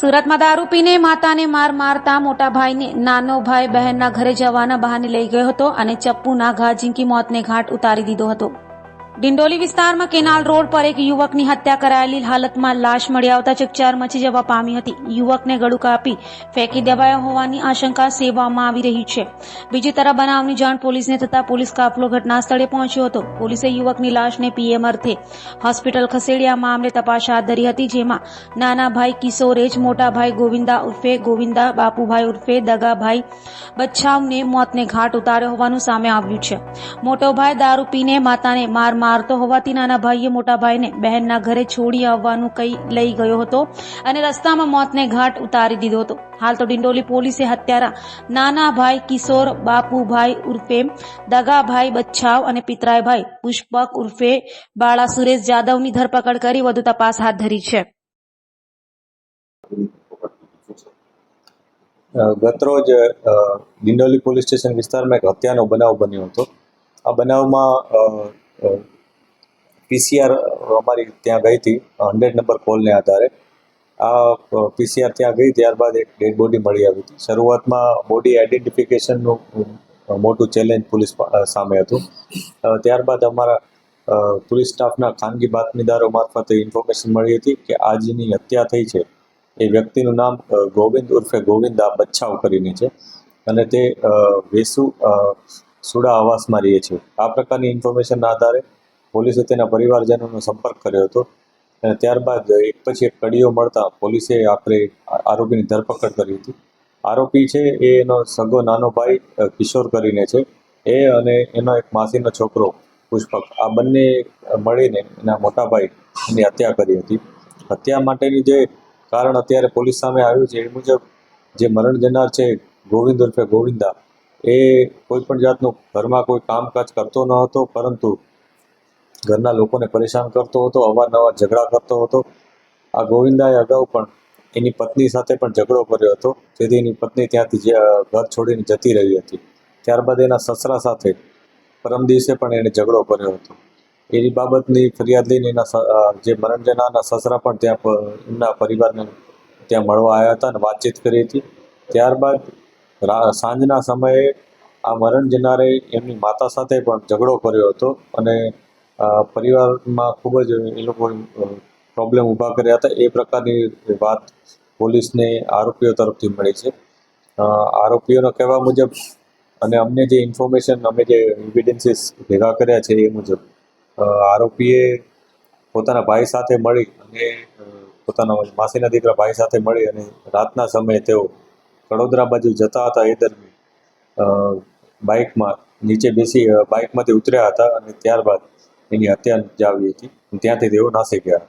સુરતમાં દારૂ પીને માતાને માર મારતા મોટા ભાઈને, નાનો ભાઈ બહેનના ઘરે જવાના બહાને લઈ ગયો હતો અને ચપ્પુના ઘા ઝીંકી મોતને ઘાટ ઉતારી દીધો હતો. ડિંડોલી વિસ્તારમાં કેનાલ રોડ પર એક યુવકની હત્યા કરાયેલી હાલતમાં લાશ મળી આવતા ચકચાર મચી જવા પામી હતી. યુવકને ગળું કાપી ફેંકી દેવાયો હોવાની આશંકા સેવામાં આવી રહી છે. બીજી તરફ બનાવની જાણ પોલીસને થતા પોલીસ કાફલો ઘટના પહોંચ્યો હતો. પોલીસે યુવકની લાશને પીએમ અર્થે હોસ્પિટલ ખસેડી આ મામલે તપાસ હાથ ધરી હતી, જેમાં નાના ભાઈ કિશોરેજ, મોટા ભાઈ ગોવિંદા ઉર્ફે ગોવિંદા, બાપુભાઈ ઉર્ફે દગાભાઈ બચ્છાવને મોતને ઘાટ ઉતાર્યો હોવાનું સામે આવ્યું છે. મોટો ભાઈ દારૂ પીને માતાને માર મારતો હોવાથી નાના ભાઈએ મોટા ભાઈને બહેનના ઘરે છોડી આવવાનું કઈ લઈ ગયો હતો અને રસ્તામાં મોતને ઘાટ ઉતારી દીધો હતો. હાલ તો ડિંડોલી પોલીસે હત્યારા નાના ભાઈ કિશોર બાપુભાઈ ઉર્ફે દગાભાઈ બચ્છાવ અને પિતરાયભાઈ પુષ્પક ઉર્ફે બાળા સુરેશ જાદવની ધરપકડ કરી વધુ તપાસ હાથ ધરી છે. ગતરોજ અ, ડિંડોલી પોલીસ સ્ટેશન વિસ્તારમાં એક હત્યાનો બનાવ બન્યો હતો. આ બનાવમાં પીસીઆર અમારી ત્યાં ગઈ હતી, હંડ્રેડ નંબર કોલને આધારે. આ પીસીઆર ત્યાં ગઈ, ત્યારબાદ એક ડેડ બોડી મળી આવી હતી. શરૂઆતમાં બોડી આઈડેન્ટિફિકેશનનું મોટું ચેલેન્જ પોલીસ સામે હતું. ત્યારબાદ અમારા પોલીસ સ્ટાફના ખાનગી બાતમીદારો મારફતે ઇન્ફોર્મેશન મળી હતી કે આ જેની હત્યા થઈ છે. એ વ્યક્તિનું નામ ગોવિંદ ઉર્ફે ગોવિંદા બચ્છાવ કરીને છે. અને તે વેસુ સુડા આવાસમાં રહે છે. આ પ્રકારની ઇન્ફોર્મેશનના આધારે પોલીસે તેના પરિવારજનોનો સંપર્ક કર્યો હતો અને ત્યારબાદ એક પછી એક કડીઓ મળતા પોલીસે આખરે આરોપીની ધરપકડ કરી હતી. આરોપી છે એ એનો સગો નાનો ભાઈ કિશોર કરીને છે. એ અને એનો એક માસીનો છોકરો પુષ્પક. આ બંને મળીને એના મોટા ભાઈ એની હત્યા કરી હતી. હત્યા માટેની જે કારણ અત્યારે પોલીસ સામે આવ્યું છે એ મુજબ જે મરણ જનાર છે ગોવિંદ ઉર્ફે ગોવિંદા, એ કોઈ પણ જાતનું ઘરમાં કોઈ કામકાજ કરતો ન હતો, પરંતુ ઘરના લોકોને પરેશાન કરતો હતો, અવારનવાર ઝઘડા કરતો હતો. આ ગોવિંદાએ અગાઉ પણ એની પત્ની સાથે પણ ઝઘડો કર્યો હતો. જેથી એની પત્ની ત્યાંથી ઘર છોડીને જતી રહી હતી. ત્યારબાદ એના સસરા સાથે પરમ દિવસે પણ એણે ઝઘડો કર્યો હતો. એની બાબતની ફરિયાદ લઈને એના જે મરણ જનારના સસરા પણ ત્યાં એમના પરિવારને ત્યાં મળવા આવ્યા હતા અને વાતચીત કરી હતી. ત્યારબાદ સાંજના સમયે આ મરણ જનારે એમની માતા સાથે પણ ઝઘડો કર્યો હતો અને પરિવારમાં ખૂબ જ એ લોકો પ્રોબ્લેમ ઊભા કર્યા હતા. એ પ્રકારની વાત પોલીસને આરોપીઓ તરફથી મળી છે. આરોપીઓના કહેવા મુજબ અને અમને જે ઇન્ફોર્મેશન, અમે જે એવિડન્સીસ ભેગા કર્યા છે એ મુજબ આરોપીએ પોતાના ભાઈ સાથે મળી અને પોતાના માસીના દીકરા ભાઈ સાથે મળી અને રાતના સમયે તેઓ કડોદરા બાજુ જતા હતા. એ દરમિયાન બાઇકમાં નીચે બેસી બાઇકમાંથી ઉતર્યા હતા અને ત્યારબાદ એની હત્યા જાવી હતી. ત્યાંથી તેઓ નાસી ગયા